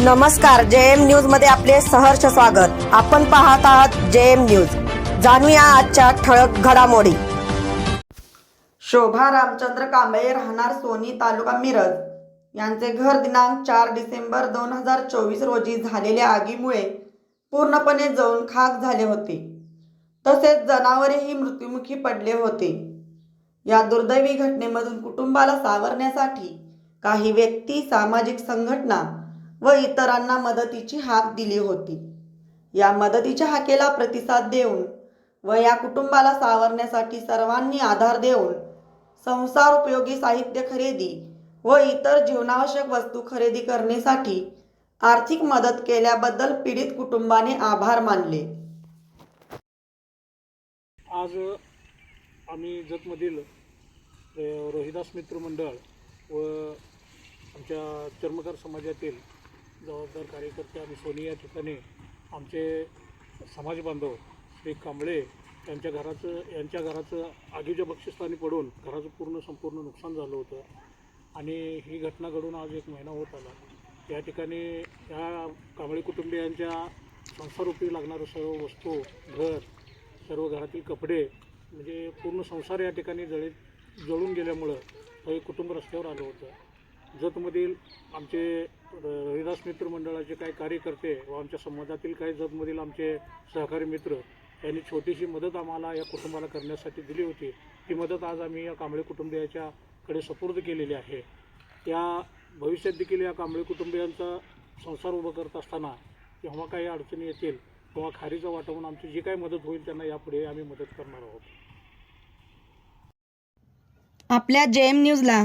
नमस्कार जे एम न्यूजमध्ये आपले सहर्ष स्वागत. आपण पाहत आहात जे एम न्यूज. जाणूया आजच्या ठळक घडामोडी. शोभा रामचंद्र कांबळे राहणार सोनी तालुका मिरज. यांचे घर दिनांक चार डिसेंबर दोन हजार चोवीस रोजी झालेल्या आगीमुळे पूर्णपणे जळून खाक झाले होते. तसेच जनावरेही मृत्युमुखी पडले होते. या दुर्दैवी घटनेमधून कुटुंबाला सावरण्यासाठी काही व्यक्ती सामाजिक संघटना व इतरांना मदतीची हाक दिली होती. या मदतीच्या हाकेला प्रतिसाद देऊन व या कुटुंबाला सावरण्यासाठी सर्वांनी आधार देऊन संसार उपयोगी साहित्य खरेदी व इतर जीवनावश्यक वस्तू खरेदी करण्यासाठी आर्थिक मदत केल्याबद्दल पीडित कुटुंबाने आभार मानले. आज आम्ही जतमधील रोहिदास मित्र मंडळ व आमच्या चर्मकार समाजातील जबाबदार कार्यकर्ते आणि सोनी या ठिकाणी आमचे समाज बांधव श्री कांबळे यांच्या घराचं यांच्या घराचं आगीच्या बक्षिस्थानी पडून घराचं पूर्ण संपूर्ण नुकसान झालं होतं. आणि ही घटना घडून आज एक महिना होत आला. या ठिकाणी या कांबळे कुटुंबियांच्या संसारूपी लागणारं सर्व वस्तू घर सर्व घरातील कपडे म्हणजे पूर्ण संसार या ठिकाणी जळीत जळून गेल्यामुळं हे एक कुटुंब रस्त्यावर आलं होतं. जतमधील आमचे रविदास मित्र मंडळाचे काही कार्यकर्ते व आमच्या समाजातील काही जतमधील आमचे सहकारी मित्र यांनी छोटीशी मदत आम्हाला या कुटुंबाला करण्यासाठी दिली होती. ती मदत आज आम्ही या कांबळे कुटुंबियाच्या कडे केलेली आहे. त्या भविष्यात देखील या कांबळे कुटुंबियांचा संसार उभं करत असताना जेव्हा काही अडचणी येतील तेव्हा खारीचं वाटवून आमची जी काही मदत होईल त्यांना यापुढे आम्ही मदत करणार आहोत. आपल्या जे एम न्यूजला